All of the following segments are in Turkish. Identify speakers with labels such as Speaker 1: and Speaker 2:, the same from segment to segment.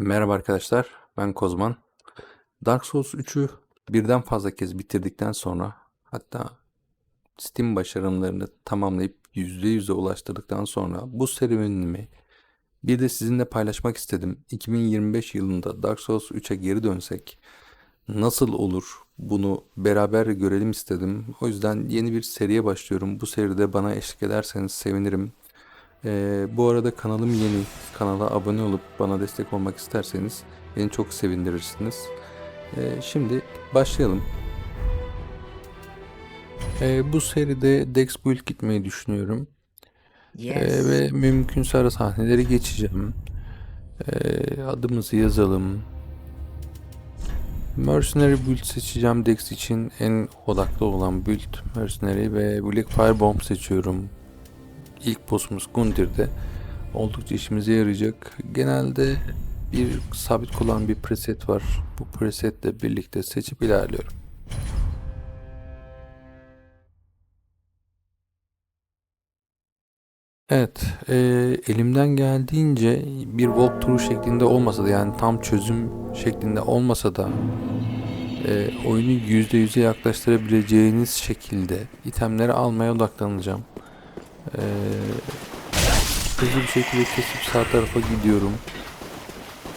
Speaker 1: Merhaba arkadaşlar, ben Kozman. Dark Souls 3'ü birden fazla kez bitirdikten sonra hatta Steam başarımlarını tamamlayıp %100'e ulaştırdıktan sonra bu serüvenimi bir de sizinle paylaşmak istedim. 2025 yılında Dark Souls 3'e geri dönsek nasıl olur bunu beraber görelim istedim. O yüzden yeni bir seriye başlıyorum. Bu seride bana eşlik ederseniz sevinirim. Ee, bu arada kanalım yeni. Kanala abone olup bana destek olmak isterseniz beni çok sevindirirsiniz. Ee, şimdi başlayalım. Ee, bu seride Dex Build gitmeyi düşünüyorum. Ee, ve mümkünse ara sahneleri geçeceğim. Ee, adımızı yazalım. Mercenary build seçeceğim Dex için en odaklı olan build Mercenary ve Black Fire Bomb seçiyorum. İlk boss'umuz Gundir'de oldukça işimize yarayacak. Genelde bir sabit kullanan bir preset var. Bu presetle birlikte seçip ilerliyorum. Evet, e, elimden geldiğince bir walkthrough şeklinde olmasa da yani tam çözüm şeklinde olmasa da e, oyunu %100'e yaklaştırabileceğiniz şekilde itemleri almaya odaklanacağım. E, hızlı bir şekilde kesip sağ tarafa gidiyorum.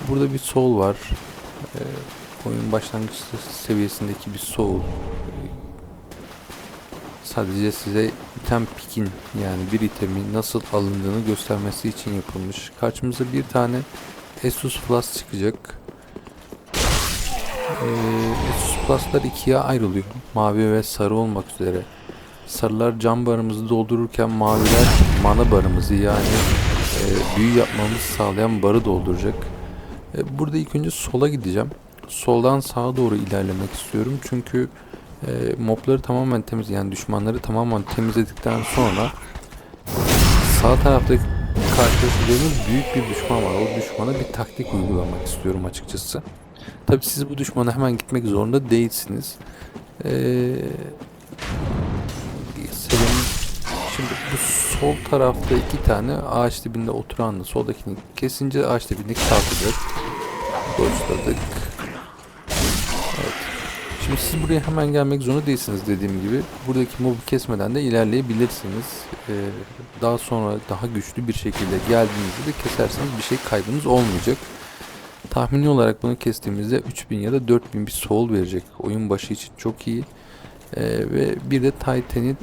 Speaker 1: Burada bir soul var. E, oyun başlangıç seviyesindeki bir soul. E, sadece size item pick'in yani bir itemi nasıl alındığını göstermesi için yapılmış. Karşımıza bir tane Asus Plus çıkacak. Ee, Asus Plus'lar ikiye ayrılıyor. Mavi ve sarı olmak üzere. Sarılar cam barımızı doldururken maviler mana barımızı yani e, büyü yapmamızı sağlayan barı dolduracak. E, burada ilk önce sola gideceğim. Soldan sağa doğru ilerlemek istiyorum. Çünkü e, mobları tamamen temiz yani düşmanları tamamen temizledikten sonra sağ tarafta karşılaşacağımız büyük bir düşman var. O düşmana bir taktik uygulamak istiyorum açıkçası. Tabi siz bu düşmana hemen gitmek zorunda değilsiniz. Ee, senin şimdi bu sol tarafta iki tane ağaç dibinde oturan soldakini kesince ağaç dibindeki kalkacak. Doşladık. Evet. Şimdi siz buraya hemen gelmek zorunda değilsiniz dediğim gibi. Buradaki mobu kesmeden de ilerleyebilirsiniz. Ee, daha sonra daha güçlü bir şekilde geldiğinizde de keserseniz bir şey kaybınız olmayacak. Tahmini olarak bunu kestiğimizde 3000 ya da 4000 bir soul verecek. Oyun başı için çok iyi. Ee, ve bir de Titan'in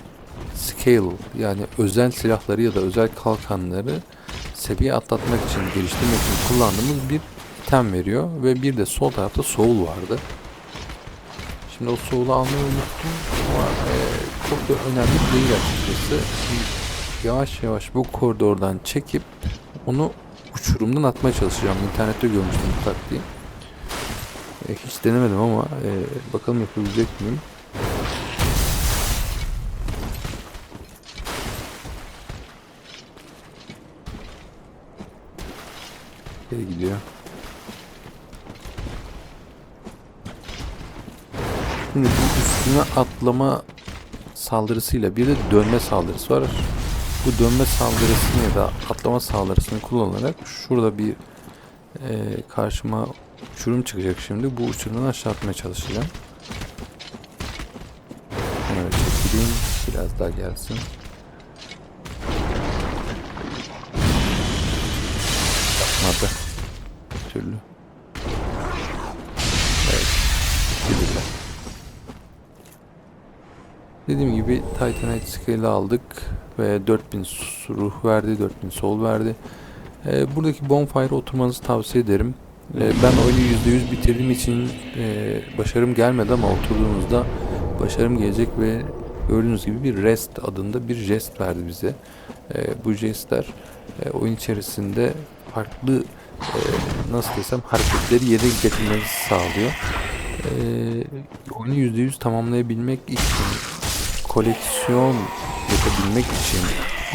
Speaker 1: Scale yani özel silahları ya da özel kalkanları seviye atlatmak için, geliştirmek için kullandığımız bir item veriyor. Ve bir de sol tarafta soul vardı. Şimdi o soğulu almayı unuttum ama e, çok da önemli değil açıkçası. Yavaş yavaş bu koridordan çekip onu uçurumdan atmaya çalışacağım. İnternette görmüştüm bu taktiği. E, hiç denemedim ama e, bakalım yapabilecek miyim? Geri gidiyor. Şimdi bu üstüne atlama saldırısıyla bir de dönme saldırısı var. Bu dönme saldırısını ya da atlama saldırısını kullanarak şurada bir e, karşıma uçurum çıkacak şimdi. Bu uçurumdan aşağı atmaya çalışacağım. Evet çekileyim. Biraz daha gelsin. Yapmadı. Bir türlü. Dediğim gibi Titanite Scale'ı aldık ve 4000 ruh verdi, 4000 sol verdi. Ee, buradaki bonfire oturmanızı tavsiye ederim. Ee, ben oyunu %100 bitirdiğim için e, başarım gelmedi ama oturduğumuzda başarım gelecek ve gördüğünüz gibi bir rest adında bir jest verdi bize. Ee, bu jestler e, oyun içerisinde farklı e, nasıl desem hareketleri yerine getirmenizi sağlıyor. Ee, oyunu %100 tamamlayabilmek için koleksiyon yapabilmek için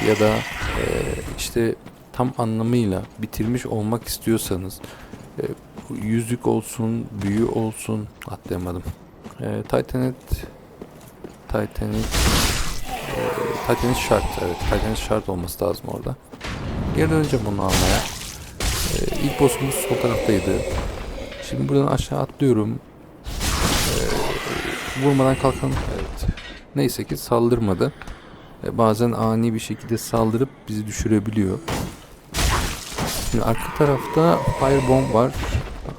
Speaker 1: ya da e, işte tam anlamıyla bitirmiş olmak istiyorsanız e, yüzük olsun, büyü olsun atlayamadım. E, Titanet Titanet e, Titanet şart evet Titanet şart olması lazım orada. Geri döneceğim bunu almaya. E, ilk boss'umuz sol taraftaydı. Şimdi buradan aşağı atlıyorum. Ee, vurmadan kalkan evet. Neyse ki saldırmadı. Ee, bazen ani bir şekilde saldırıp bizi düşürebiliyor. Şimdi arka tarafta Firebomb var.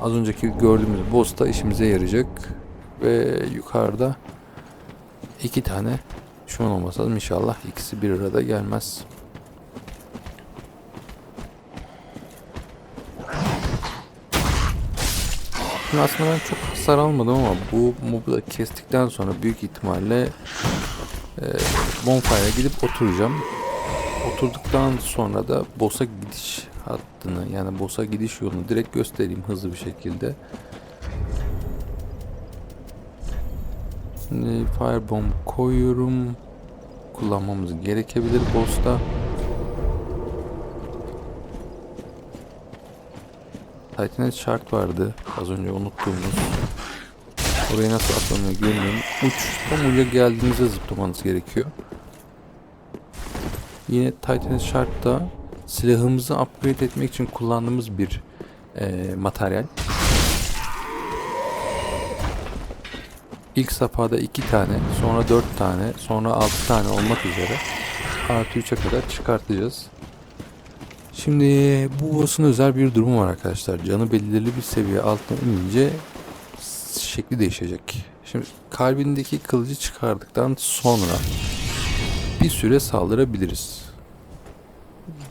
Speaker 1: Az önceki gördüğümüz boss da işimize yarayacak. Ve yukarıda iki tane şu an olmasa inşallah ikisi bir arada gelmez. Şimdi aslında ben çok hasar almadım ama bu mobu da kestikten sonra büyük ihtimalle e, bonfire'a gidip oturacağım. Oturduktan sonra da boss'a gidiş hattını yani boss'a gidiş yolunu direkt göstereyim hızlı bir şekilde. Şimdi firebomb koyuyorum. Kullanmamız gerekebilir boss'ta. Titanet şart vardı az önce unuttuğumuz. Oraya nasıl atlanıyor bilmiyorum. Uç tam uca geldiğinizde zıplamanız gerekiyor. Yine Titanet şart da silahımızı upgrade etmek için kullandığımız bir eee, materyal. İlk safhada 2 tane, sonra 4 tane, sonra 6 tane olmak üzere artı 3'e kadar çıkartacağız. Şimdi bu boss'un özel bir durumu var arkadaşlar. Canı belirli bir seviye altına inince şekli değişecek. Şimdi kalbindeki kılıcı çıkardıktan sonra bir süre saldırabiliriz.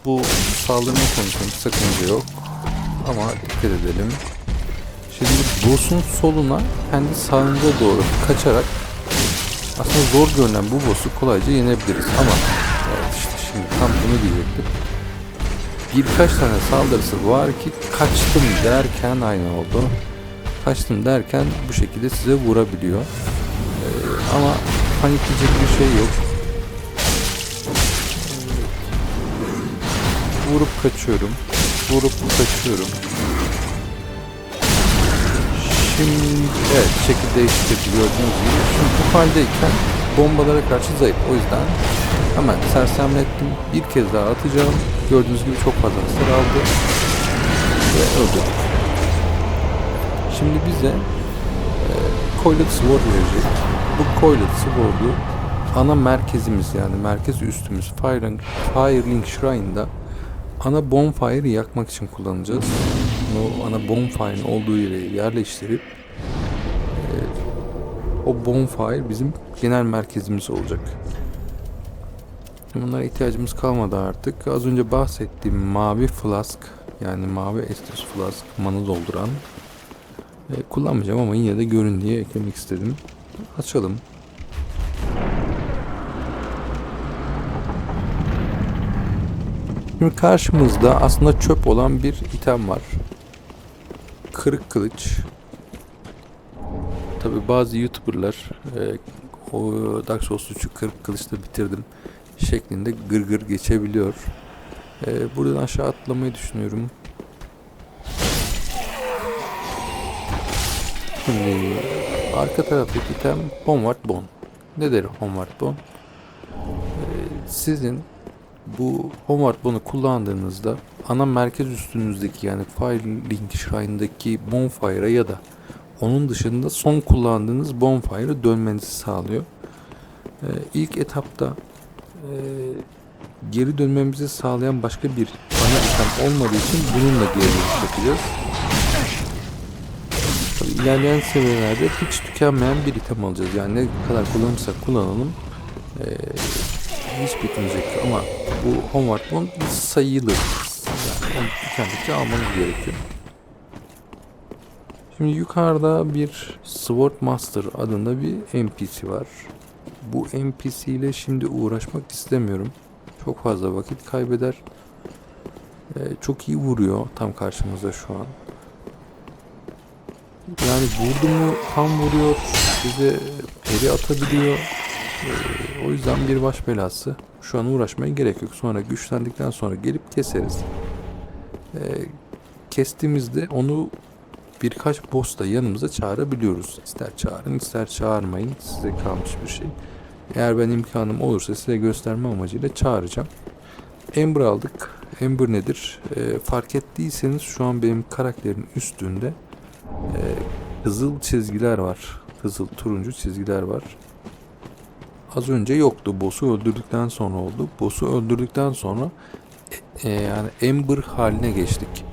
Speaker 1: Bu saldırma konusunda sakınca yok. Ama dikkat edelim. Şimdi boss'un soluna kendi sağınıza doğru kaçarak aslında zor görünen bu boss'u kolayca yenebiliriz ama evet işte şimdi tam bunu diyecektim. Birkaç tane saldırısı var ki kaçtım derken aynı oldu. Kaçtım derken bu şekilde size vurabiliyor. Ee, ama panikleyecek bir şey yok. Vurup kaçıyorum. Vurup kaçıyorum. Şimdi evet şekil değiştirdi gördüğünüz gibi. Şimdi bu haldeyken bombalara karşı zayıf. O yüzden hemen sersemlettim. Bir kez daha atacağım. Gördüğünüz gibi çok fazla hasar aldı. Ve öldü. Şimdi bize e, Coiled Sword verecek. Bu Coiled Sword'u ana merkezimiz yani merkez üstümüz Firing, Firelink Shrine'da ana bonfire'ı yakmak için kullanacağız. O ana bonfire'ın olduğu yere yerleştirip e, o bonfire bizim genel merkezimiz olacak. Bunlara ihtiyacımız kalmadı artık. Az önce bahsettiğim mavi flask yani mavi Estus flask mana dolduran e, kullanmayacağım ama yine de görün diye eklemek istedim. Açalım. Şimdi karşımızda aslında çöp olan bir item var. Kırık kılıç. Tabi bazı youtuberlar e, o Dark Souls 3'ü kırık kılıçla bitirdim şeklinde gır gır geçebiliyor. E, buradan aşağı atlamayı düşünüyorum. Şimdi arka taraftaki item Homeward Bone. Nedir Homeward Bone? E, sizin bu Homeward Bone'u kullandığınızda ana merkez üstünüzdeki yani Firelink Shrine'daki Bonfire'a ya da onun dışında son kullandığınız Bonfire'a dönmenizi sağlıyor. Ee, ilk etapta e, geri dönmemizi sağlayan başka bir ana item olmadığı için bununla geri dönüş yapacağız. Tabii ilerleyen seviyelerde hiç tükenmeyen bir item alacağız. Yani ne kadar kullanırsak kullanalım e, hiç bitmeyecek ama bu Homeward Bond sayılır. Yani onu tükendikçe almanız gerekiyor. Şimdi yukarıda bir Sword Master adında bir NPC var. Bu NPC ile şimdi uğraşmak istemiyorum. Çok fazla vakit kaybeder. Ee, çok iyi vuruyor tam karşımızda şu an. Yani vurdu mu tam vuruyor. Bize peri atabiliyor. Ee, o yüzden bir baş belası. Şu an uğraşmaya gerek yok. Sonra güçlendikten sonra gelip keseriz. Ee, kestiğimizde onu birkaç boss da yanımıza çağırabiliyoruz. İster çağırın ister çağırmayın. Size kalmış bir şey. Eğer ben imkanım olursa size gösterme amacıyla çağıracağım. Ember aldık. Ember nedir? Ee, fark ettiyseniz şu an benim karakterin üstünde e, kızıl çizgiler var. Kızıl turuncu çizgiler var. Az önce yoktu. Boss'u öldürdükten sonra oldu. Boss'u öldürdükten sonra e, e, yani Ember haline geçtik.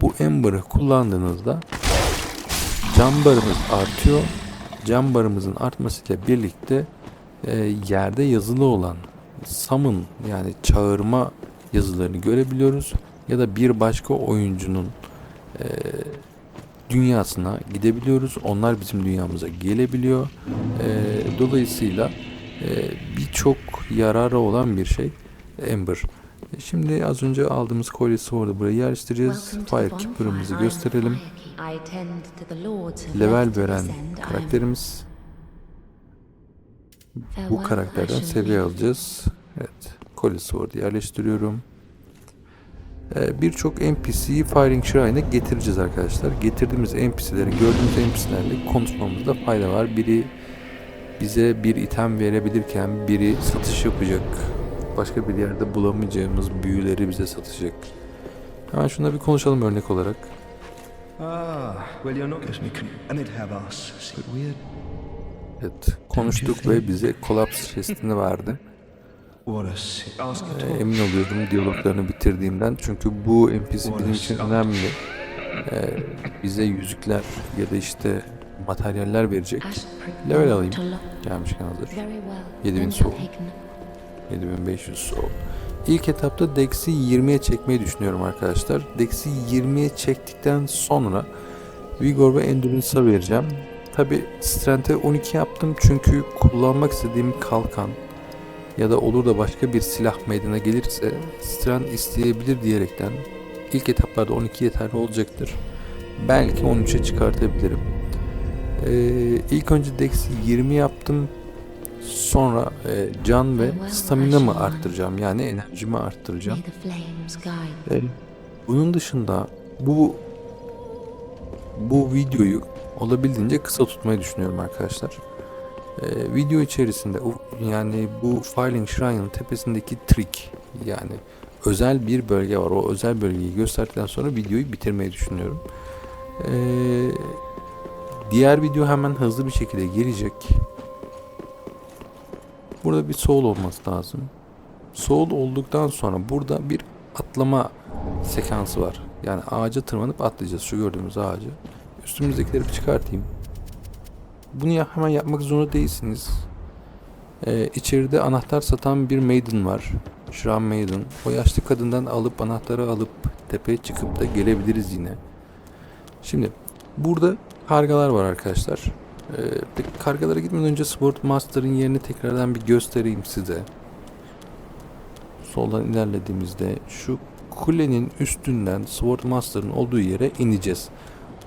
Speaker 1: Bu Ember'ı kullandığınızda can barımız artıyor. Can barımızın artmasıyla birlikte e, yerde yazılı olan summon yani çağırma yazılarını görebiliyoruz. Ya da bir başka oyuncunun e, dünyasına gidebiliyoruz. Onlar bizim dünyamıza gelebiliyor. E, dolayısıyla e, birçok yararı olan bir şey Ember. Şimdi az önce aldığımız kolyesi orada buraya yerleştireceğiz. Firekeeper'ımızı gösterelim. Level veren karakterimiz. Bu karakterden seviye alacağız. Evet. Collie Sword yerleştiriyorum. Ee, Birçok NPC'yi Firing Shrine'e getireceğiz arkadaşlar. Getirdiğimiz NPC'leri, gördüğümüz NPC'lerle konuşmamızda fayda var. Biri bize bir item verebilirken biri satış yapacak. Başka bir yerde bulamayacağımız büyüleri bize satacak. Hemen şuna bir konuşalım örnek olarak.
Speaker 2: Ah, well, you're not guess me and have us. But weird.
Speaker 1: Evet, konuştuk ve bize Collapse chest'ini verdi. Ee, emin oluyordum diyaloglarını bitirdiğimden. Çünkü bu NPC bizim için önemli. Ee, bize yüzükler ya da işte materyaller verecek. Level alayım. Gelmişken hazır. 7000 soul. 7500 soul. İlk etapta Dex'i 20'ye çekmeyi düşünüyorum arkadaşlar. Dex'i 20'ye çektikten sonra Vigor ve Endurance'a vereceğim. Tabi Strength'e 12 yaptım çünkü kullanmak istediğim kalkan ya da olur da başka bir silah meydana gelirse Strength isteyebilir diyerekten ilk etaplarda 12 yeterli olacaktır. Belki 13'e çıkartabilirim. Ee, ilk önce Dex'i 20 yaptım. Sonra e, can ve stamina mı arttıracağım yani enerjimi arttıracağım. Ee, bunun dışında bu bu videoyu olabildiğince kısa tutmayı düşünüyorum arkadaşlar. Ee, video içerisinde yani bu Filing Shrine'ın tepesindeki trik yani özel bir bölge var. O özel bölgeyi gösterdikten sonra videoyu bitirmeyi düşünüyorum. Ee, diğer video hemen hızlı bir şekilde gelecek. Burada bir soul olması lazım. Soul olduktan sonra burada bir atlama sekansı var. Yani ağaca tırmanıp atlayacağız şu gördüğümüz ağacı. Üstümüzdekileri bir çıkartayım. Bunu ya hemen yapmak zorunda değilsiniz. Ee, içeride anahtar satan bir maiden var. Shram Maiden. O yaşlı kadından alıp anahtarı alıp tepeye çıkıp da gelebiliriz yine. Şimdi burada kargalar var arkadaşlar. Ee, kargalara gitmeden önce Sport Master'ın yerini tekrardan bir göstereyim size. Soldan ilerlediğimizde şu kulenin üstünden Sword Master'ın olduğu yere ineceğiz.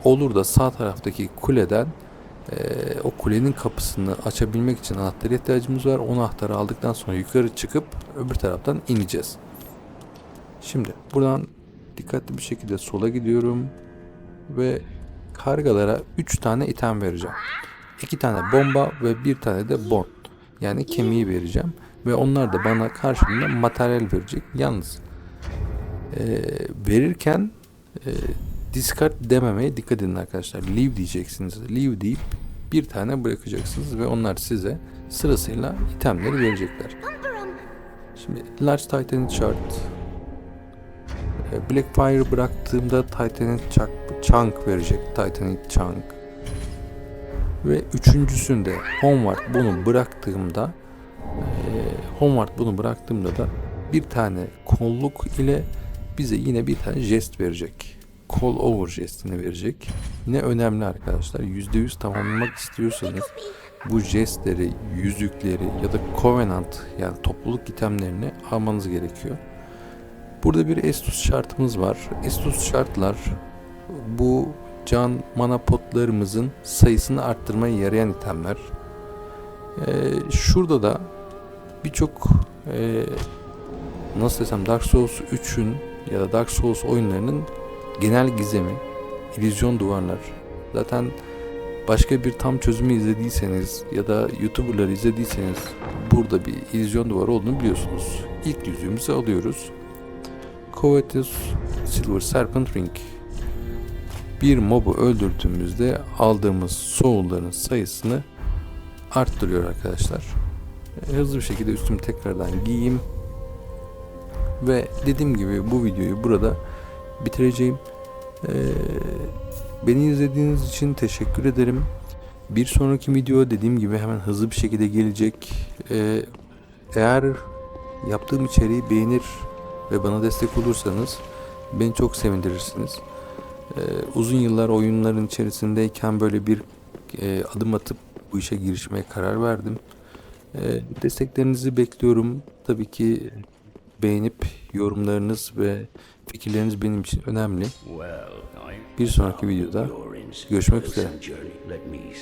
Speaker 1: Olur da sağ taraftaki kuleden eee, o kulenin kapısını açabilmek için anahtara ihtiyacımız var. O anahtarı aldıktan sonra yukarı çıkıp öbür taraftan ineceğiz. Şimdi buradan dikkatli bir şekilde sola gidiyorum ve kargalara 3 tane item vereceğim. 2 tane bomba ve bir tane de bond. Yani kemiği vereceğim ve onlar da bana karşılığında materyal verecek. Yalnız eee, verirken eee discard dememeye dikkat edin arkadaşlar. Leave diyeceksiniz. Leave deyip bir tane bırakacaksınız ve onlar size sırasıyla itemleri verecekler. Şimdi Large Titanite Shard e, Blackfire bıraktığımda Titanite Chunk, chunk verecek. Titanite Chunk. Ve üçüncüsünde Homeward bunu bıraktığımda e, Homeward bunu bıraktığımda da bir tane kolluk ile bize yine bir tane jest verecek. Call over jestini verecek. Yine önemli arkadaşlar. %100 tamamlamak istiyorsanız bu jestleri, yüzükleri ya da Covenant yani topluluk itemlerini almanız gerekiyor. Burada bir Estus şartımız var. Estus şartlar bu can mana potlarımızın sayısını arttırmaya yarayan itemler. Ee, şurada da birçok e, nasıl desem Dark Souls 3'ün ya da Dark Souls oyunlarının genel gizemi, illüzyon duvarlar. Zaten başka bir tam çözümü izlediyseniz ya da YouTuber'ları izlediyseniz burada bir illüzyon duvarı olduğunu biliyorsunuz. İlk yüzüğümüzü alıyoruz. Covetous Silver Serpent Ring. Bir mobu öldürdüğümüzde aldığımız soul'ların sayısını arttırıyor arkadaşlar. E, Hızlı bir şekilde üstümü tekrardan giyeyim. Ve dediğim gibi bu videoyu burada bitireceğim. Ee, beni izlediğiniz için teşekkür ederim. Bir sonraki video dediğim gibi hemen hızlı bir şekilde gelecek. Ee, eğer yaptığım içeriği beğenir ve bana destek olursanız beni çok sevindirirsiniz. Ee, uzun yıllar oyunların içerisindeyken böyle bir e, adım atıp bu işe girişmeye karar verdim. Desteklerinizi bekliyorum. Tabii ki beğenip yorumlarınız ve fikirleriniz benim için önemli. Bir sonraki videoda görüşmek üzere.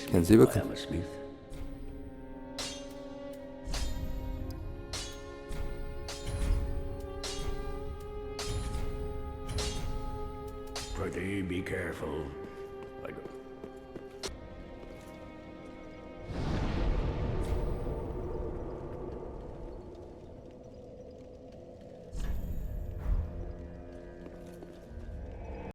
Speaker 1: Kendinize iyi bakın.
Speaker 3: Pretty be careful. I go.